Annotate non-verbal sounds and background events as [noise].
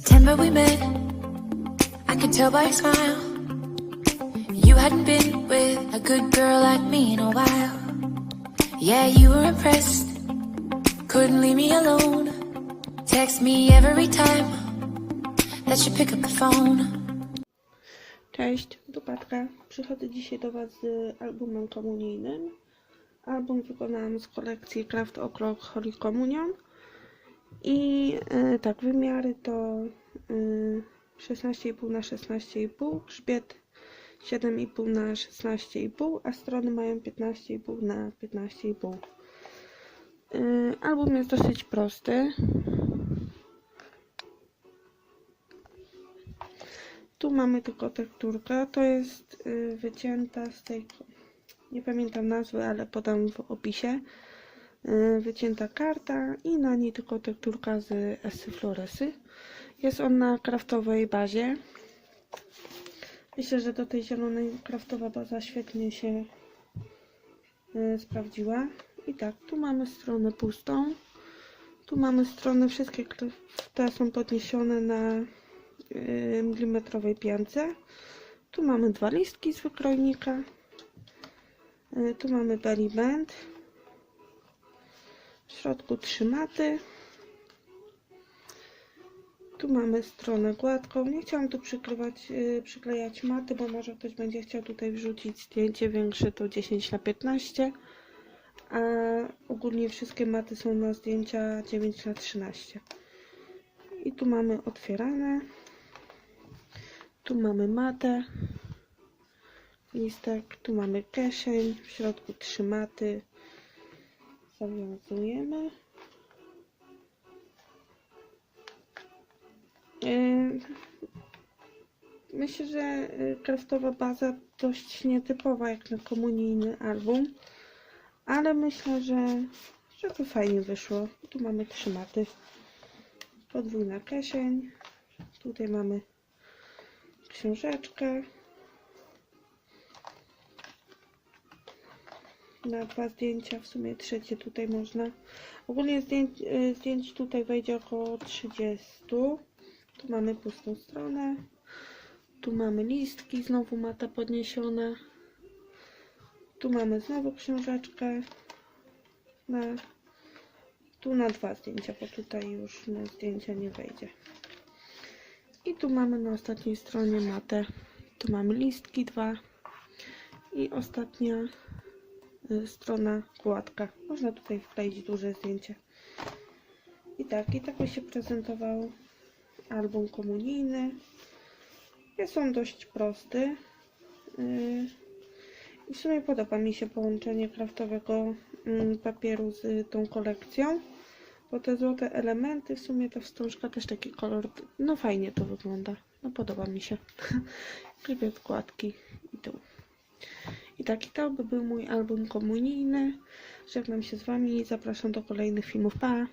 remember we met. I could tell by your smile. You hadn't been with a good girl like me in a while. Yeah, you were impressed. Couldn't leave me alone. Text me every time that you pick up the phone. Cześć, Dupatka. Przychodzę dzisiaj do Was z albumem komunijnym. Album wykonałam z kolekcji Craft O'Clock Holy Communion. I e, tak, wymiary to e, 16,5 na 16,5, grzbiet 7,5 na 16,5, a strony mają 15,5 na 15,5. E, album jest dosyć prosty. Tu mamy tylko tekturkę. To jest y, wycięta z tej. Nie pamiętam nazwy, ale podam w opisie. Y, wycięta karta i na niej tylko tekturka z Esy Floresy. Jest on na kraftowej bazie. Myślę, że do tej zielonej kraftowa baza świetnie się y, sprawdziła. I tak, tu mamy stronę pustą. Tu mamy stronę, wszystkie te są podniesione na y, milimetrowej piance. Tu mamy dwa listki z wykrojnika. Tu mamy belly band. Środku trzy maty. Tu mamy stronę gładką. Nie chciałam tu przykrywać, y, przyklejać maty, bo może ktoś będzie chciał tutaj wrzucić zdjęcie większe, to 10 na 15 a ogólnie wszystkie maty są na zdjęcia 9 na 13 i tu mamy otwierane. Tu mamy matę. Listek, tu mamy kieszeń. W środku trzy maty zawiązujemy Yy, Myślę, że y, kraftowa baza dość nietypowa jak na komunijny album, ale myślę, że, że to fajnie wyszło. Tu mamy trzy maty. Podwójna kieszeń. Tutaj mamy książeczkę. Na dwa zdjęcia, w sumie trzecie tutaj można. Ogólnie zdjęć, y, zdjęć tutaj wejdzie około 30. Tu mamy pustą stronę. Tu mamy listki, znowu mata podniesiona. Tu mamy znowu książeczkę. Na, tu na dwa zdjęcia, bo tutaj już na zdjęcia nie wejdzie. I tu mamy na ostatniej stronie matę. Tu mamy listki dwa. I ostatnia strona gładka. Można tutaj wkleić duże zdjęcie. I tak, i tak by się prezentował album komunijny. Jest on dość prosty. Yy, I w sumie podoba mi się połączenie kraftowego mm, papieru z tą kolekcją. Bo te złote elementy, w sumie ta wstążka też taki kolor, no fajnie to wygląda. No podoba mi się. [laughs] Grzbiet, kładki i dół. I taki to by był mój album komunijny. Żegnam się z Wami zapraszam do kolejnych filmów. Pa!